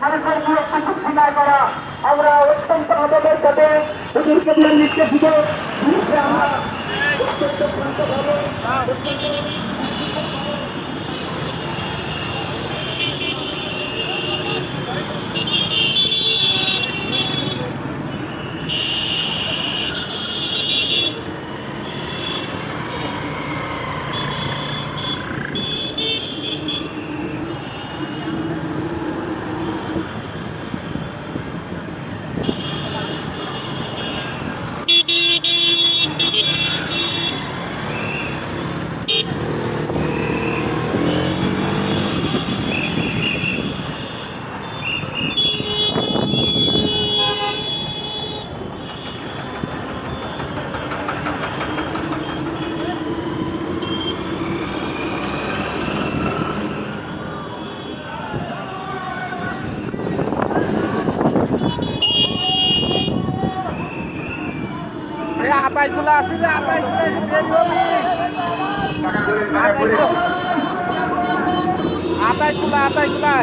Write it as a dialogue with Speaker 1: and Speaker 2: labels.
Speaker 1: মানুষের বিরক্তি চুক্তি না করা। আমরা অত্যন্ত আদরের সাথে নির্দেশিত আমরা অত্যন্ত শান্তভাবে
Speaker 2: আতাই খোলা আছিল আতাই আতাই খোলা আতাই খোলা আতাই খোলা